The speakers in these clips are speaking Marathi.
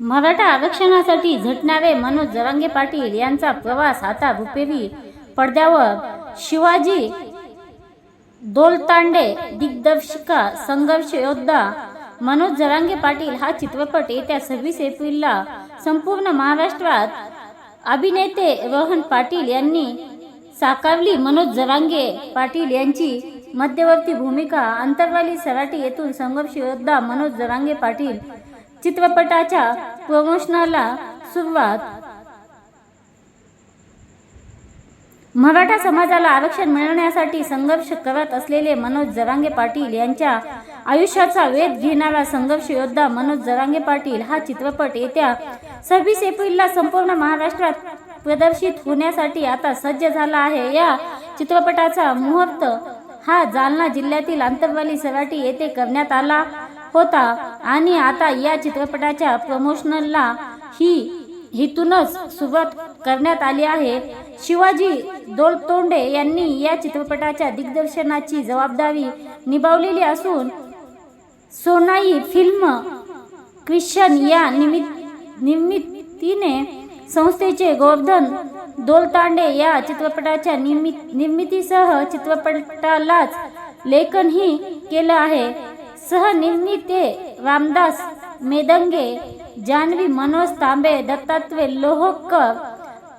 मराठा आरक्षणासाठी झटणारे मनोज जरांगे पाटील यांचा प्रवास आता रुपेरी पडद्यावर. शिवाजी दोलतांडे दिग्दर्शिका संघर्ष योद्धा मनोज जरांगे पाटील हा चित्रपट येत्या सव्वीस एप्रिलला संपूर्ण महाराष्ट्रात अभिनेते रोहन पाटील यांनी साकारली. मनोज जरांगे पाटील यांची मध्यवर्ती भूमिका अंतरवाली सराटी येथून संघर्ष योद्धा मनोज जरांगे पाटील चित्रपटाच्या प्रमोशनला सुरुवात. मराठा समाजाला आरक्षण मिळवण्यासाठी संघर्ष करत असलेले मनोज जरांगे पाटील यांच्या आयुष्याचा वेध घेणारा संघर्ष योद्धा मनोज जरांगे पाटील हा चित्रपट येत्या सव्वीस एप्रिलला संपूर्ण महाराष्ट्रात प्रदर्शित होण्यासाठी आता सज्ज झाला आहे. या चित्रपटाचा मुहूर्त हा जालना जिल्ह्यातील आंतरवाली सराटी येथे करण्यात आला. होता. आणि आता या चित्रपटाच्या प्रमोशनला ही हितूनच सुरुवात करण्यात आली आहे. शिवाजी दोलतोंडे यांनी या चित्रपटाच्या दिग्दर्शनाची जबाबदारी निभावलेली असून सोनाई फिल्म क्रिश्चन या निमित्त निर्मितीने संस्थेचे गोवर्धन दोलतांडे या चित्रपटाच्या निर्मित निर्मितीसह चित्रपटालाच लेखनही केलं आहे. सहनिर्मिते रामदास मेदंगे जान्हवी मनोज तांबे दत्तात्वे लोहकर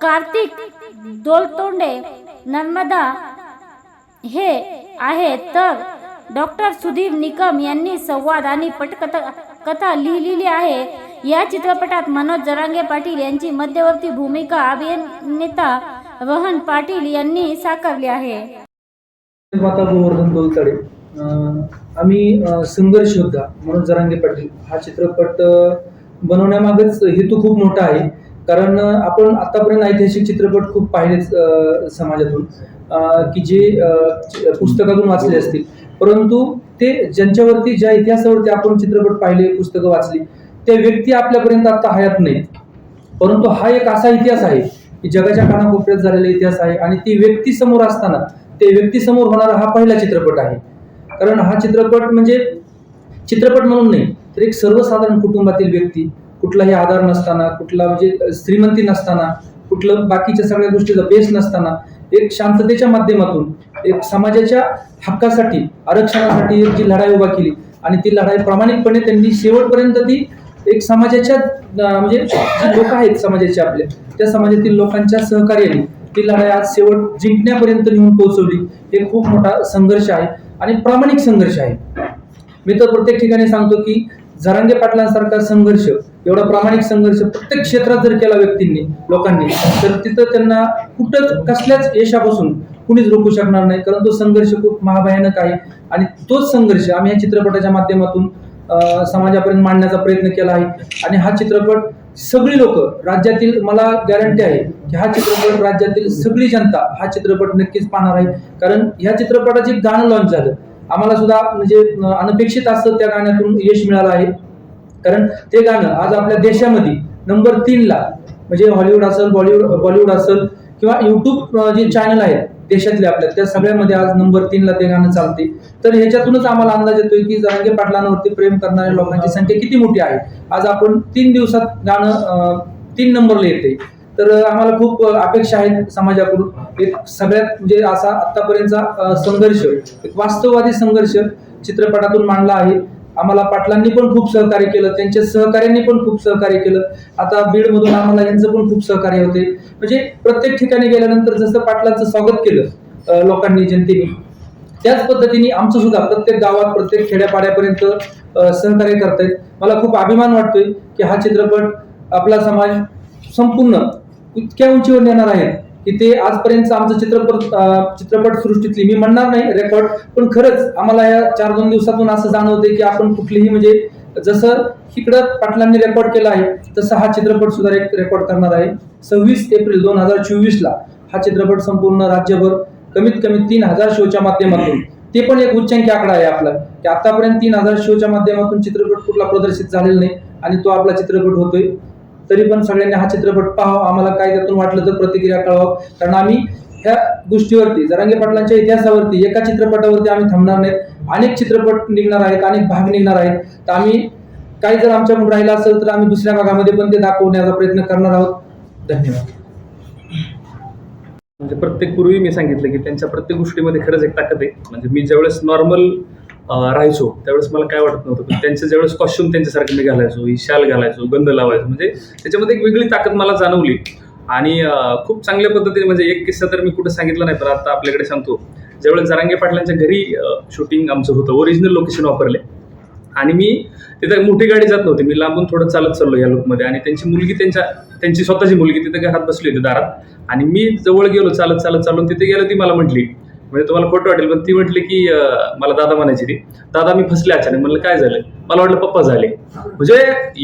कार्तिक दोलतोंडे नर्मदा हे आहेत तर डॉक्टर सुधीर निकम यांनी संवाद आणि पटकथा कथा लिहिलेली आहे या चित्रपटात मनोज जरांगे पाटील यांची मध्यवर्ती भूमिका अभिनेता रोहन पाटील यांनी साकारली आहे आम्ही संघर्ष योद्धा म्हणून जरांगे पाटील हा चित्रपट अं, बनवण्यामागच हेतू खूप मोठा आहे. कारण आपण आतापर्यंत ऐतिहासिक चित्रपट खूप पाहिलेच समाजातून. की जे पुस्तकातून वाचले असतील. परंतु ते ज्यांच्यावरती ज्या इतिहासावरती आपण चित्रपट पाहिले पुस्तकं वाचली त्या व्यक्ती आपल्यापर्यंत आता हयात नाहीत. परंतु हा एक असा इतिहास आहे की जगाच्या कानाकोपऱ्यात झालेला इतिहास आहे आणि ती व्यक्ती समोर असताना ते व्यक्ती समोर होणारा हा पहिला चित्रपट आहे. कारण हा चित्रपट म्हणजे चित्रपट म्हणून नाही तर एक सर्वसाधारण कुटुंबातील व्यक्ती कुठलाही आधार नसताना कुठला म्हणजे श्रीमंती नसताना कुठलं बाकीच्या सगळ्या गोष्टीचा बेस नसताना एक शांततेच्या माध्यमातून एक समाजाच्या हक्कासाठी आरक्षणासाठी एक जी लढाई उभा केली आणि ती लढाई प्रामाणिकपणे त्यांनी शेवटपर्यंत ती एक समाजाच्या म्हणजे जी लोक आहेत समाजाचे आपले त्या समाजातील लोकांच्या सहकार्याने ती लढाई आज शेवट जिंकण्यापर्यंत नेऊन पोहोचवली. हे खूप मोठा संघर्ष आहे. आणि प्रामाणिक संघर्ष आहे. मी तर प्रत्येक ठिकाणी सांगतो की झरांगे पाटलांसारखा संघर्ष एवढा प्रामाणिक संघर्ष प्रत्येक क्षेत्रात जर केला व्यक्तींनी लोकांनी तर तिथं त्यांना कुठंच कसल्याच यशापासून कुणीच रोखू शकणार नाही. कारण तो संघर्ष खूप महाभयानक आहे आणि तोच संघर्ष आम्ही या चित्रपटाच्या माध्यमातून समाजापर्यंत मांडण्याचा प्रयत्न केला आहे. आणि हा चित्रपट सगळी लोक राज्यातील मला गॅरंटी आहे की हा चित्रपट राज्यातील सगळी जनता हा चित्रपट नक्कीच पाहणार आहे. कारण ह्या चित्रपटाचे गाणं लॉन्च झालं. आम्हाला सुद्धा म्हणजे अनपेक्षित असं त्या गाण्यातून यश मिळालं आहे. कारण ते गाणं आज आपल्या देशामध्ये नंबर तीनला म्हणजे हॉलिवूड असेल बॉलिवूड बॉलिवूड असेल किंवा युट्यूब जे चॅनल आहेत देशातले आपल्या त्या सगळ्यामध्ये आज नंबर तीनला ते गाणं चालते. तर ह्याच्यातूनच आम्हाला अंदाज येतोय की जरांगे पाटलांवरती प्रेम करणाऱ्या लोकांची संख्या किती मोठी आहे? आज आपण तीन दिवसात गाणं तीन नंबरला येते. तर आम्हाला खूप अपेक्षा आहेत समाजाकडून. एक सगळ्यात म्हणजे असा आतापर्यंतचा संघर्ष एक वास्तववादी संघर्ष चित्रपटातून मांडला आहे. आम्हाला पाटलांनी पण खूप सहकार्य केलं त्यांच्या सहकार्यांनी पण खूप सहकार्य केलं. आता बीडमधून आम्हाला यांचं पण खूप सहकार्य होते. म्हणजे प्रत्येक ठिकाणी गेल्यानंतर जसं पाटलांचं स्वागत केलं लोकांनी जनतेने त्याच पद्धतीने आमचं सुद्धा प्रत्येक गावात प्रत्येक खेड्यापाड्यापर्यंत सहकार्य करतायत. मला खूप अभिमान वाटतोय की हा चित्रपट आपला समाज संपूर्ण इतक्या उंचीवर नेणार आहे. की ते आजपर्यंत आमचं चित्रपट चित्रपट सृष्टीतली मी म्हणणार नाही रेकॉर्ड पण खरंच आम्हाला या चार दोन दिवसातून असं जाणवते की आपण कुठलीही म्हणजे जसं इकडं पाटलांनी रेकॉर्ड केला आहे तसं हा चित्रपट सुद्धा एक रेकॉर्ड करणार आहे. सव्वीस एप्रिल दोन हजार चोवीसला हा चित्रपट संपूर्ण राज्यभर कमीत कमी तीन हजार शोच्या माध्यमातून ते पण एक उच्चांकी आकडा आहे आपला की आतापर्यंत तीन हजार शोच्या माध्यमातून चित्रपट कुठला प्रदर्शित झालेला नाही आणि तो आपला चित्रपट होतोय. तरी पण सगळ्यांनी हा चित्रपट पाहावा. आम्हाला काय त्यातून वाटलं तर प्रतिक्रिया कळवावं कारण आम्ही ह्या गोष्टीवरती जरांगे पाटलांच्या इतिहासावरती एका चित्रपटावरती आम्ही थांबणार नाहीत. अनेक चित्रपट निघणार आहेत अनेक भाग निघणार आहेत. तर आम्ही काही जर आमच्याकडून राहिलं असेल तर आम्ही दुसऱ्या भागामध्ये पण ते दाखवण्याचा प्रयत्न करणार आहोत. धन्यवाद. म्हणजे प्रत्येक पूर्वी मी सांगितलं की त्यांच्या प्रत्येक गोष्टीमध्ये खरंच एक ताकद आहे. म्हणजे मी ज्यावेळेस नॉर्मल राहायचो त्यावेळेस मला काय वाटत नव्हतं पण त्यांचं ज्यावेळेस कॉस्ट्युम त्यांच्यासारखं मी घालायचो ही शाल घालायचो गंध लावायचो म्हणजे त्याच्यामध्ये एक वेगळी ताकद मला जाणवली. आणि खूप चांगल्या पद्धतीने म्हणजे एक किस्सा तर मी कुठं सांगितलं नाही पण आता आपल्याकडे सांगतो. ज्यावेळेस जरांगे पाटलांच्या घरी शूटिंग आमचं होतं ओरिजिनल लोकेशन वापरले. आणि मी तिथं मोठी गाडी जात नव्हती मी लांबून थोडं चालत चाललो या लुकमध्ये आणि त्यांची मुलगी त्यांच्या त्यांची स्वतःची मुलगी तिथे घरात बसली होती दारात. आणि मी जवळ गेलो चालत चालत चालून तिथे गेलो ती मला म्हटली म्हणजे तुम्हाला खोटं वाटेल पण ती म्हटली की मला दादा म्हणायची ती दादा मी फसले अचानक. म्हणलं काय झालं? मला वाटलं पप्पा झाले. म्हणजे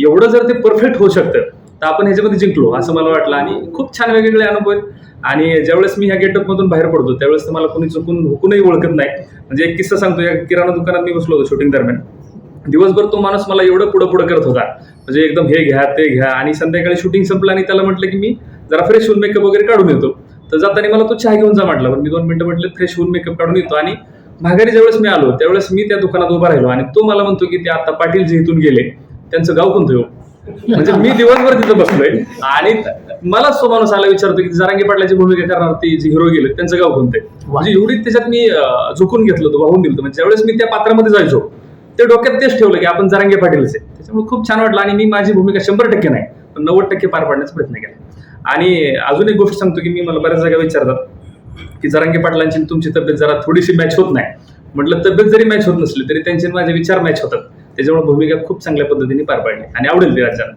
एवढं जर ते परफेक्ट होऊ शकतं तर आपण ह्याच्यामध्ये जिंकलो असं मला वाटलं. आणि खूप छान वेगवेगळे अनुभव आहेत. आणि ज्यावेळेस मी ह्या गेटअपमधून बाहेर पडतो त्यावेळेस तर मला कोणी चुकून हुकूनही ओळखत नाही. म्हणजे एक किस्सा सांगतो या किराणा दुकानात मी बसलो होतो शूटिंग दरम्यान. दिवसभर तो माणूस मला एवढं पुढं पुढं करत होता. म्हणजे एकदम हे घ्या ते घ्या. आणि संध्याकाळी शूटिंग संपलं आणि त्याला म्हटलं की मी जरा फ्रेश होऊन मेकअप वगैरे काढून येतो. तर जाताना मला तो चहा घेऊन जा म्हटला. पण मी दोन मिनिटं म्हटलं फ्रेश होऊन मेकअप काढून येतो. आणि माघारी ज्यावेळेस मी आलो त्यावेळेस मी त्या दुकानात उभा राहिलो. आणि तो मला म्हणतो की ते आता पाटील जे इथून गेले त्यांचं गाव कोणतं हो? म्हणजे मी दिवसभर तिथं बसलोय. आणि मला तो माणूस आला विचारतो की जरांगी पाटलाची भूमिका करणार ती जी हिरो गेले त्यांचं गाव कोणते म्हणजे एवढी त्याच्यात मी झोकून घेतलं होतं वाहून दिलं. म्हणजे ज्यावेळेस मी त्या पात्रामध्ये जायचो ते डोक्यात तेच ठेवलं की आपण जरांगे पाटीलच आहे. त्याच्यामुळे खूप छान वाटलं आणि मी माझी भूमिका शंभर टक्के नाही पण नव्वद टक्के पार पाडण्याचा प्रयत्न केला. आणि अजून एक गोष्ट सांगतो की मी मला बऱ्याच जागा विचारतात की जरांगे पाटलांची तुमची तब्येत जरा थोडीशी मॅच होत नाही. म्हटलं तब्येत जरी मॅच होत नसली तरी त्यांचे माझे विचार मॅच होतात. त्याच्यामुळे भूमिका खूप चांगल्या पद्धतीने पार पाडली आणि आवडेल ती राज्याला